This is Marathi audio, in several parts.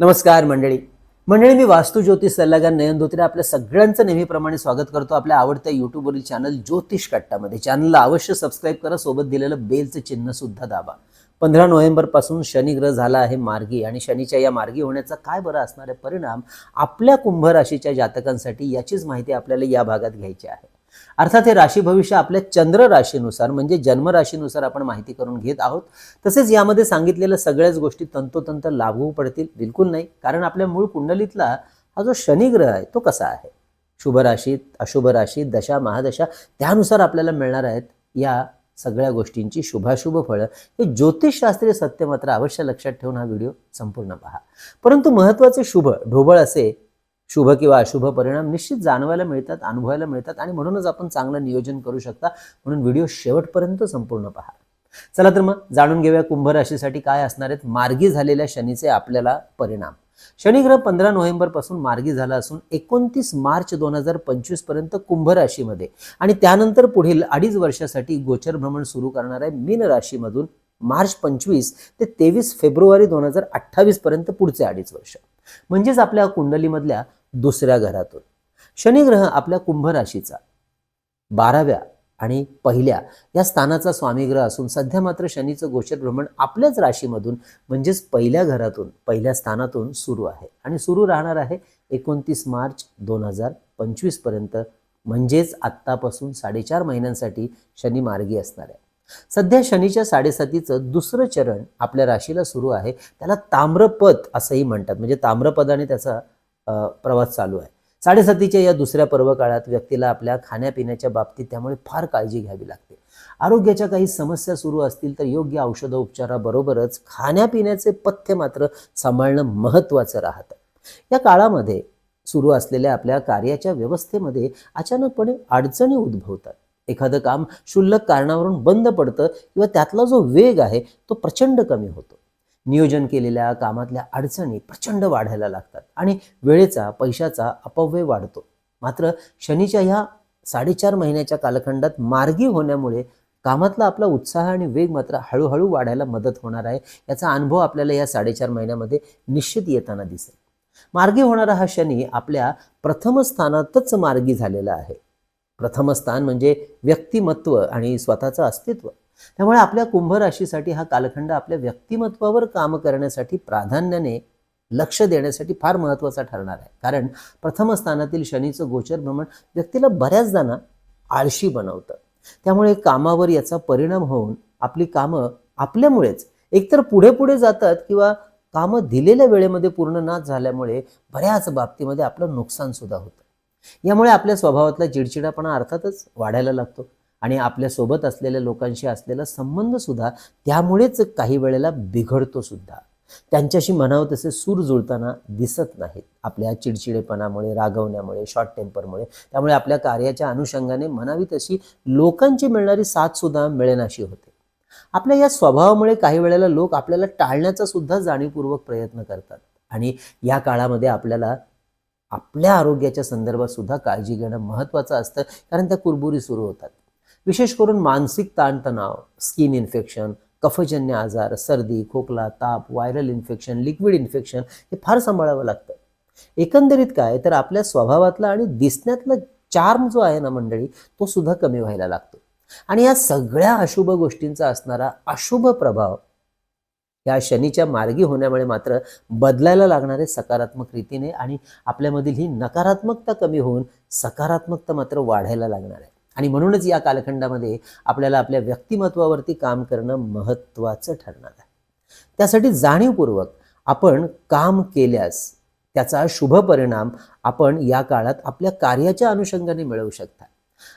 नमस्कार मंडळी. मंडळी मी वास्तू ज्योतिष सल्लागार नयन धोत्रे आपल्या सगळ्यांचं नेहमीप्रमाणे स्वागत करतो आपल्या आवडत्या युट्यूबवरील चॅनल ज्योतिष कट्टामध्ये. चॅनलला अवश्य सबस्क्राईब करा सोबत दिलेलं बेलचं चिन्ह सुद्धा दाबा. पंधरा नोव्हेंबरपासून शनिग्रह झाला आहे मार्गी आणि शनीच्या या मार्गी होण्याचा काय बरं असणार आहे परिणाम आपल्या कुंभ राशीच्या जातकांसाठी याचीच माहिती आपल्याला या भागात घ्यायची आहे. अर्थात हे राशी भविष्य आपल्या चंद्र राशीनुसार म्हणजे जन्मराशीनुसार आपण माहिती करून घेत आहोत. तसेच यामध्ये सांगितलेल्या सगळ्याच गोष्टी तंतोतंत लागू पडतील. बिलकुल नाही. कारण आपल्या मूळ कुंडलीतला हा जो शनिग्रह आहे तो कसा आहे? शुभ राशीत अशुभ राशीत दशा महादशा त्यानुसार आपल्याला मिळणार आहेत या सगळ्या गोष्टींची शुभाशुभ फळं. हे ज्योतिषशास्त्रीय सत्य मात्र अवश्य लक्षात ठेवून हा व्हिडिओ संपूर्ण पहा. परंतु महत्त्वाचे शुभ ढोबळ असे शुभ किंवा अशुभ परिणाम निश्चित जाणवायला मिळतात अनुभवायला मिळतात आणि म्हणूनच आपण चांगलं नियोजन करू शकता. म्हणून व्हिडिओ शेवटपर्यंत संपूर्ण पहा. चला तर मग जाणून घेऊया कुंभ राशीसाठी काय असणार आहेत. मार्गी झालेल्या शनीचे आपल्याला परिणाम. शनिग्रह पंधरा नोव्हेंबरपासून मार्गी झाला असून एकोणतीस मार्च दोन हजार पंचवीसपर्यंत कुंभ राशीमध्ये आणि त्यानंतर पुढील अडीच वर्षासाठी गोचर भ्रमण सुरू करणार आहे मीन राशीमधून मार्च पंचवीस ते तेवीस फेब्रुवारी दोन हजार अठ्ठावीस पर्यंत पुढचे अडीच वर्ष. म्हणजेच आपल्या कुंडलीमधल्या दुसऱ्या घरातून. शनिग्रह आपल्या कुंभ राशीचा बाराव्या आणि पहिल्या या स्थानाचा स्वामीग्रह असून सध्या मात्र शनीचं गोचर भ्रमण आपल्याच राशीमधून म्हणजेच पहिल्या घरातून पहिल्या स्थानातून सुरू आहे. आणि सुरू राहणार आहे एकोणतीस मार्च दोन हजार पंचवीसपर्यंत. म्हणजेच आत्तापासून साडेचार महिन्यांसाठी शनी मार्गी असणार आहे. सध्या शनीच्या साडेसातीचं दुसरं चरण आपल्या राशीला सुरू आहे. त्याला ताम्रपद असंही म्हणतात. म्हणजे ताम्रपदाने त्याचा प्रवास चालू आहे. साडेसातीच्या या दुसऱ्या पर्वकाळात व्यक्तीला आपल्या खाण्यापिण्याच्या बाबतीत त्यामुळे फार काळजी घ्यावी लागते. आरोग्याच्या काही समस्या सुरू असतील तर योग्य औषधोपचाराबरोबरच खाण्यापिण्याचे पथ्य मात्र सांभाळणं महत्त्वाचं राहतं. या काळामध्ये सुरू असलेल्या आपल्या कार्याच्या व्यवस्थेमध्ये अचानकपणे अडचणी उद्भवतात. एखादं काम क्षुल्लक कारणावरून बंद पडतं किंवा त्यातला जो वेग आहे तो प्रचंड कमी होतो. नियोजन केलेल्या कामातल्या अडचणी प्रचंड वाढायला लागतात आणि वेळेचा पैशाचा अपव्यय वाढतो. मात्र शनीच्या ह्या साडेचार महिन्याच्या कालखंडात मार्गी होण्यामुळे कामातला आपला उत्साह आणि वेग मात्र हळूहळू वाढायला मदत होणार आहे याचा अनुभव आपल्याला या साडेचार महिन्यामध्ये निश्चित येताना दिसेल. मार्गी होणारा हा शनी आपल्या प्रथम स्थानातच मार्गी झालेला आहे. प्रथम स्थान म्हणजे व्यक्तिमत्व आणि स्वतःचं अस्तित्व. त्यामुळे आपल्या कुंभ राशीसाठी हा कालखंड आपल्या व्यक्तिमत्वावर काम करण्यासाठी प्राधान्याने लक्ष देण्यासाठी फार महत्त्वाचा ठरणार आहे. कारण प्रथम स्थानातील शनीचं गोचर भ्रमण व्यक्तीला बऱ्याचदा ना आळशी बनवतं. त्यामुळे कामावर याचा परिणाम होऊन आपली कामं आपल्यामुळेच एकतर पुढे पुढे जातात किंवा कामं दिलेल्या वेळेमध्ये पूर्ण ना झाल्यामुळे बऱ्याच बाबतीमध्ये आपलं नुकसान सुद्धा होतं. यामुळे आपल्या स्वभावातला चिडचिडापणा अर्थातच वाढायला लागतो. आणि आपल्यासोबत असलेल्या लोकांशी असलेला संबंध सुद्धा त्यामुळेच काही वेळेला बिघडतो सुद्धा. त्यांच्याशी म्हणावं तसे सूर जुळताना दिसत नाहीत. आपल्या चिडचिडेपणामुळे रागवण्यामुळे शॉर्ट टेम्परमुळे त्यामुळे आपल्या कार्याच्या अनुषंगाने म्हणावी तशी लोकांची मिळणारी साथ सुद्धा मिळेनाशी होते. आपल्या या स्वभावामुळे काही वेळेला लोक आपल्याला टाळण्याचा सुद्धा जाणीवपूर्वक प्रयत्न करतात. आणि या काळामध्ये आपल्याला आपल्या आरोग्याच्या संदर्भात सुद्धा काळजी घेणं महत्त्वाचं असतं. कारण त्या कुरबुरी सुरू होतात. विशेष करून मानसिक ताणतणाव स्किन इन्फेक्शन कफजन्य आजार सर्दी खोकला ताप व्हायरल इन्फेक्शन लिक्विड इन्फेक्शन हे फार सांभाळावं लागतं. एकंदरीत काय तर आपल्या स्वभावातला आणि दिसण्यातला चार्म जो आहे ना मंडळी तो सुद्धा कमी व्हायला लागतो. आणि या सगळ्या अशुभ गोष्टींचा असणारा अशुभ प्रभाव या शनीच्या मार्गी होण्यामुळे मात्र बदलायला लागणारे सकारात्मक रीतीने आणि आपल्यामधील ही नकारात्मकता कमी होऊन सकारात्मकता मात्र वाढायला लागणार आहे. आणि म्हणूनच या कालखंडामध्ये आपल्याला आपल्या व्यक्तिमत्वावरती काम करणं महत्त्वाचं ठरणार आहे. त्यासाठी जाणीवपूर्वक आपण काम केल्यास त्याचा शुभ परिणाम आपण या काळात आपल्या कार्याच्या अनुषंगाने मिळवू शकता.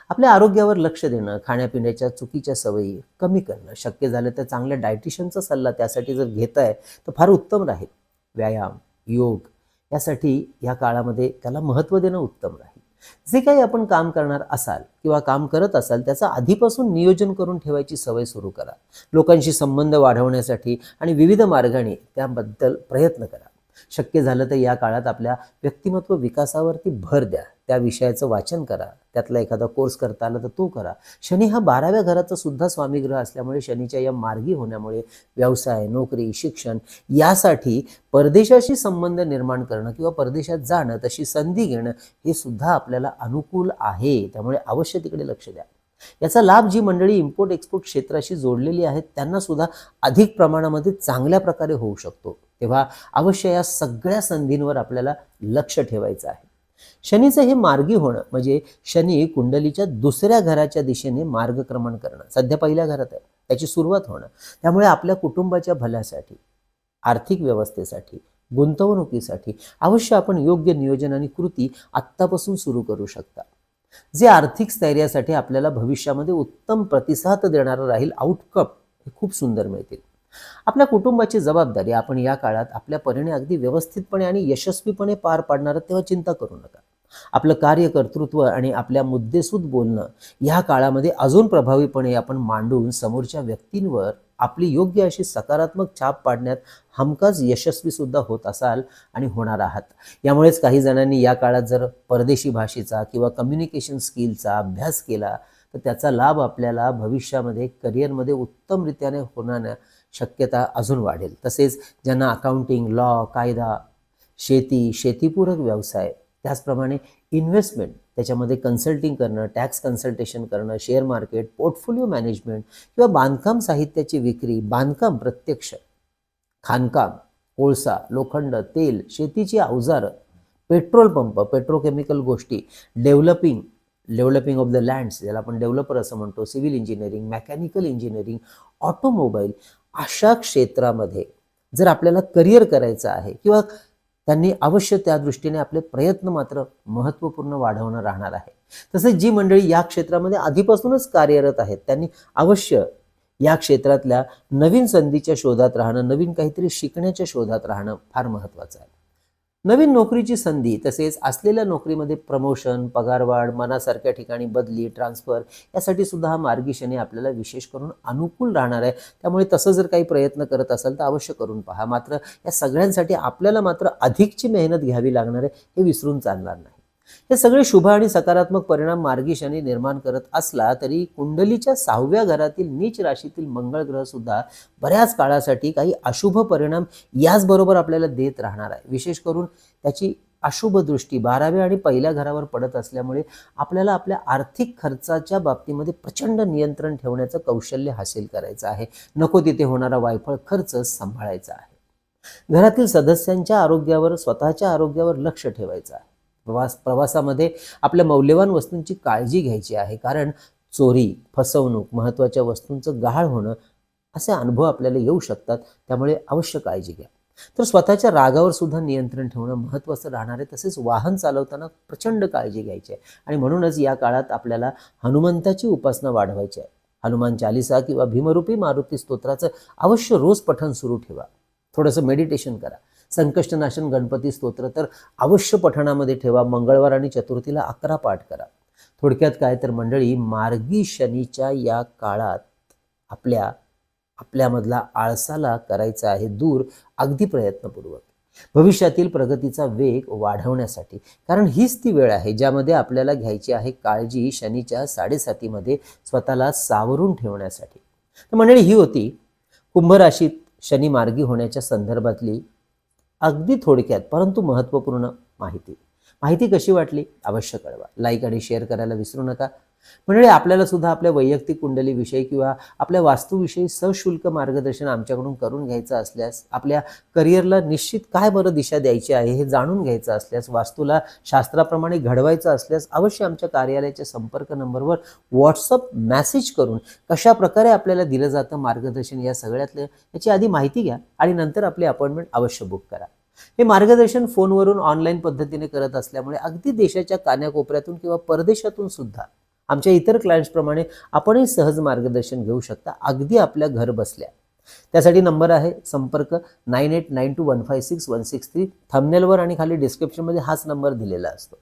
आपल्या आरोग्यावर लक्ष देणं खाण्यापिण्याच्या चुकीच्या सवयी कमी करणं शक्य झालं तर चांगल्या डायटिशियनचा सल्ला त्यासाठी जर घेताय तर फार उत्तम राहील. व्यायाम योग यासाठी या काळामध्ये त्याला महत्त्व देणं उत्तम राहील. जे काही आपण काम करणार असाल किंवा काम करत असाल त्याचं आधीपासून नियोजन करून ठेवायची सवय सुरू करा. लोकांशी संबंध वाढवण्यासाठी आणि विविध मार्गाने त्याबद्दल प्रयत्न करा. शक्य झालं तर या काळात आपल्या व्यक्तिमत्व विकासावरती भर द्या. त्या विषयाचं वाचन करा. त्यातला एखादा कोर्स करता आला तर तो करा. शनी हा बाराव्या घराचा सुद्धा स्वामीग्रह असल्यामुळे शनीच्या या मार्गी होण्यामुळे व्यवसाय नोकरी शिक्षण यासाठी परदेशाशी संबंध निर्माण करणं किंवा परदेशात जाणं तशी संधी घेणं हे सुद्धा आपल्याला अनुकूल आहे. त्यामुळे अवश्य तिकडे लक्ष द्या. याचा लाभ जी मंडळी इम्पोर्ट एक्सपोर्ट क्षेत्राशी जोडलेली आहेत त्यांना सुद्धा अधिक प्रमाणामध्ये चांगल्या प्रकारे होऊ शकतो. तेव्हा अवश्य या सगळ्या संधींवर आपल्याला लक्ष ठेवायचं आहे. शनीचं हे मार्गी होणं म्हणजे शनी कुंडलीच्या दुसऱ्या घराच्या दिशेने मार्गक्रमण करणं सध्या पहिल्या घरात आहे त्याची सुरुवात होणं. त्यामुळे आपल्या कुटुंबाच्या भल्यासाठी आर्थिक व्यवस्थेसाठी गुंतवणुकीसाठी अवश्य आपण योग्य नियोजन आणि कृती आत्तापासून सुरू करू शकता. जे आर्थिक स्थैर्यासाठी आपल्याला भविष्यामध्ये उत्तम प्रतिसाद देणारं राहील आउटकम हे खूप सुंदर मिळतील. आपल्या कुटुंबाची जबाबदारी आपण या काळात आपल्या परीने अगदी व्यवस्थितपणे आणि यशस्वीपणे पार पाडणार तेव्हा चिंता करू नका. आपलं कार्यकर्तृत्व आणि आपल्या मुद्देसूद बोलणं या काळामध्ये अजून प्रभावीपणे आपण मांडून समोरच्या व्यक्तींवर आपली योग्य अशी सकारात्मक छाप पाडण्यात हमखास यशस्वीसुद्धा होत असाल आणि होणार आहात. यामुळेच काही जणांनी या काळात जर परदेशी भाषेचा किंवा कम्युनिकेशन स्किलचा अभ्यास केला तर त्याचा लाभ आपल्याला भविष्यामध्ये करिअरमध्ये उत्तमरित्याने होण्याने शक्यता अजून वाढेल. तसेच ज्यांना अकाउंटिंग लॉ कायदा शेती शेतीपूरक व्यवसाय त्याचप्रमाणे इन्व्हेस्टमेंट त्याच्यामध्ये कन्सल्टिंग करणं टॅक्स कन्सल्टेशन करणं शेअर मार्केट पोर्टफोलिओ मॅनेजमेंट किंवा बांधकाम साहित्याची विक्री बांधकाम प्रत्यक्ष खाणकाम कोळसा लोखंड तेल शेतीची अवजारं पेट्रोल पंप पेट्रोकेमिकल गोष्टी developing developing of the lands ज्याला आपण डेव्हलपर असं म्हणतो civil engineering mechanical engineering automobile अशा क्षेत्रामध्ये जर आपल्याला करिअर करायचं आहे किंवा त्यांनी अवश्य त्या दृष्टीने आपले प्रयत्न मात्र महत्त्वपूर्ण वाढवणं राहणार आहे. तसेच जी मंडळी या क्षेत्रामध्ये आधीपासूनच कार्यरत आहेत त्यांनी अवश्य या क्षेत्रातल्या नवीन संधीच्या शोधात राहणं नवीन काहीतरी शिकण्याच्या शोधात राहणं फार महत्त्वाचं आहे. नवीन नोकरीची संधी तसेच असलेल्या नोकरीमध्ये प्रमोशन पगारवाढ मनासारख्या ठिकाणी बदली ट्रान्सफर यासाठी सुद्धा हा मार्गीशने आपल्याला विशेष करून अनुकूल राहणार आहे. त्यामुळे तसं जर काही प्रयत्न करत असाल तर अवश्य करून पहा. मात्र या सगळ्यांसाठी आपल्याला मात्र अधिकची मेहनत घ्यावी लागणार आहे हे विसरून चालणार नाही. हे सगळे शुभ आणि सकारात्मक परिणाम मार्गी शनी निर्माण करत असला तरी कुंडलीच्या सहाव्या घरातील नीच राशीतील मंगळ ग्रह सुद्धा बऱ्याच काळासाठी काही अशुभ परिणाम याचबरोबर आपल्याला देत राहणार आहे. विशेष करून त्याची अशुभ दृष्टी बाराव्या आणि पहिल्या घरावर पडत असल्यामुळे आपल्याला आपल्या आर्थिक खर्चाच्या बाबतीमध्ये प्रचंड नियंत्रण ठेवण्याचं कौशल्य हासिल करायचं आहे. नको तिथे होणारा वायफळ खर्च सांभाळायचा आहे. घरातील सदस्यांच्या आरोग्यावर स्वतःच्या आरोग्यावर लक्ष ठेवायचं आहे. प्रवास प्रवासामध्ये आपल्या मौल्यवान वस्तूंची काळजी घ्यायची आहे. कारण चोरी फसवणूक महत्त्वाच्या वस्तूंचं गहाळ होणं असे अनुभव आपल्याला येऊ शकतात. त्यामुळे अवश्य काळजी घ्या. तर स्वतःच्या रागावर सुद्धा नियंत्रण ठेवणं महत्त्वाचं राहणार आहे. तसेच वाहन चालवताना प्रचंड काळजी घ्यायची आहे. आणि म्हणूनच या काळात आपल्याला हनुमंताची उपासना वाढवायची आहे. हनुमान चालिसा किंवा भीमरूपी मारुती स्तोत्राचं अवश्य रोज पठण सुरू ठेवा. थोडंसं मेडिटेशन करा. संकष्टनाशन गणपती स्तोत्र तर अवश्य पठणामध्ये ठेवा. मंगळवार आणि चतुर्थीला अकरा पाठ करा. थोडक्यात काय तर मंडळी मार्गी शनीच्या या काळात आपल्या आपल्यामधला आळसाला करायचा आहे दूर अगदी प्रयत्नपूर्वक. भविष्यातील प्रगतीचा वेग वाढवण्यासाठी कारण हीच ती वेळ आहे ज्यामध्ये आपल्याला घ्यायची आहे काळजी शनीच्या साडेसातीमध्ये स्वतःला सावरून ठेवण्यासाठी. तर मंडळी ही होती कुंभ राशीत शनी मार्गी होण्याच्या संदर्भातली अगदी थोडक्यात परंतु महत्त्वपूर्ण माहिती. माहिती कशी वाटली? अवश्य कळवा. लाईक आणि शेअर करायला विसरू नका. म्हणजे आपल्याला सुद्धा आपल्या वैयक्तिक कुंडलीविषयी किंवा आपल्या वास्तूविषयी सशुल्क मार्गदर्शन आमच्याकडून करून घ्यायचं असल्यास आपल्या करिअरला निश्चित काय बरं दिशा द्यायची आहे हे जाणून घ्यायचं असल्यास वास्तूला शास्त्राप्रमाणे घडवायचं असल्यास अवश्य आमच्या कार्यालयाच्या संपर्क नंबरवर व्हॉट्सअप मॅसेज करून कशा प्रकारे आपल्याला दिलं जातं मार्गदर्शन या सगळ्यातलं याची आधी माहिती घ्या आणि नंतर आपली अपॉइंटमेंट अवश्य बुक करा. हे मार्गदर्शन फोनवरून ऑनलाईन पद्धतीने करत असल्यामुळे अगदी देशाच्या कान्याकोपऱ्यातून किंवा परदेशातून सुद्धा आमच्या इतर क्लायंट्सप्रमाणे आपणही सहज मार्गदर्शन घेऊ शकता. अगदी आपल्या घर बसल्या. त्यासाठी नंबर आहे संपर्क nine eight nine two one five six one six three. थंबनेलवर आणि खाली डिस्क्रिप्शनमध्ये हाच नंबर दिलेला असतो.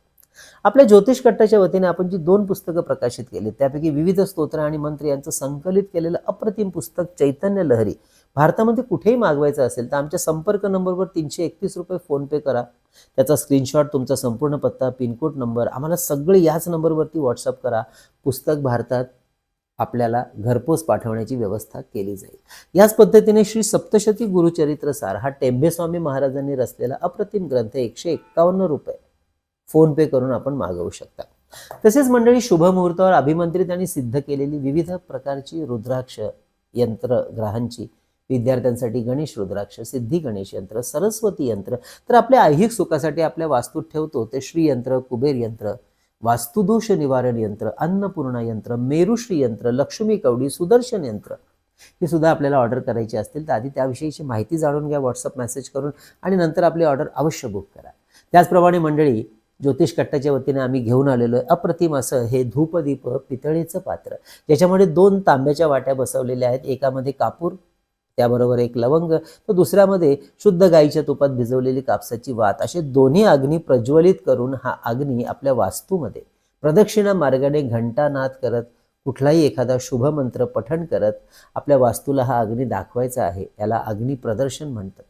आपल्या ज्योतिष कट्टाच्या वतीने आपण जी दोन पुस्तकं प्रकाशित केली त्यापैकी विविध स्तोत्र आणि मंत्र यांचं संकलित केलेलं अप्रतिम पुस्तक चैतन्य लहरी भारतामध्ये कुठेही मागवायचं असेल तर आमच्या संपर्क नंबरवर तीनशे एकतीस रुपये फोनपे करा. त्याचा स्क्रीनशॉट तुमचा संपूर्ण पत्ता पिनकोड नंबर आम्हाला सगळे याच नंबरवरती व्हॉट्सअप करा. पुस्तक भारतात आपल्याला घरपोच पाठवण्याची व्यवस्था केली जाईल. याच पद्धतीने श्री सप्तशती गुरुचरित्र सार हा टेंबेस्वामी महाराजांनी रचलेला अप्रतिम ग्रंथ एकशे एक्कावन्न रुपये. फोनपे करून आपण मागवू शकता. तसेच मंडळी शुभ मुहूर्तावर अभिमंत्रित आणि सिद्ध केलेली विविध प्रकारची रुद्राक्ष यंत्र ग्रहांची विद्यार्थ्यांसाठी गणेश रुद्राक्ष सिद्धी गणेश यंत्र सरस्वती यंत्र. तर आपल्या ऐहिक सुखासाठी आपल्या वास्तूत ठेवतो ते श्रीयंत्र कुबेर यंत्र वास्तुदोष निवारण यंत्र अन्नपूर्णा यंत्र मेरुश्री यंत्र लक्ष्मी कवडी सुदर्शन यंत्र. हे सुद्धा आपल्याला ऑर्डर करायची असतील तर आधी त्याविषयीची माहिती जाणून घ्या व्हॉट्सअप मेसेज करून आणि नंतर आपली ऑर्डर अवश्य बुक करा. त्याचप्रमाणे मंडळी ज्योतिष कट्टाच्या वतीने आम्ही घेऊन आलेलो आहे अप्रतिम असं हे धूपदीप पितळेचं पात्र ज्याच्यामध्ये दोन तांब्याच्या वाट्या बसवलेल्या आहेत. एकामध्ये कापूर त्याबरोबर एक लवंग तर दुसऱ्यामध्ये शुद्ध गाईच्या तुपात भिजवलेली कापसाची वात असे दोन्ही अग्नी प्रज्वलित करून हा अग्नी आपल्या वास्तूमध्ये. प्रदक्षिणा मार्गाने घंटानाद करत कुठलाही एखादा शुभ मंत्र पठण करत आपल्या वास्तूला हा अग्नी दाखवायचा आहे याला अग्नी प्रदर्शन म्हणतात.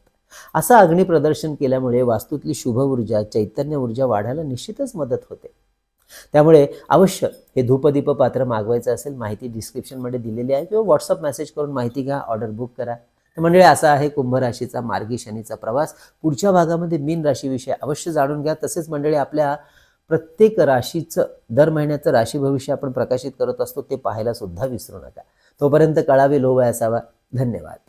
असं अग्नी प्रदर्शन केल्यामुळे वास्तूतली शुभ ऊर्जा चैतन्य ऊर्जा वाढायला निश्चितच मदत होते. त्यामुळे अवश्य हे धूपदीप पात्र मागवायचं असेल माहिती डिस्क्रिप्शनमध्ये दिलेली आहे किंवा व्हॉट्सअप मेसेज करून माहिती घ्या ऑर्डर बुक करा. तर मंडळी असा आहे कुंभ राशीचा मार्गी शनीचा प्रवास. पुढच्या भागामध्ये मीन राशीविषयी अवश्य जाणून घ्या. तसेच मंडळी आपल्या प्रत्येक राशीचं दर महिन्याचं राशी भविष्य आपण प्रकाशित करत असतो ते पाहायला सुद्धा विसरू नका. तोपर्यंत कळावे लोभ असावा. धन्यवाद.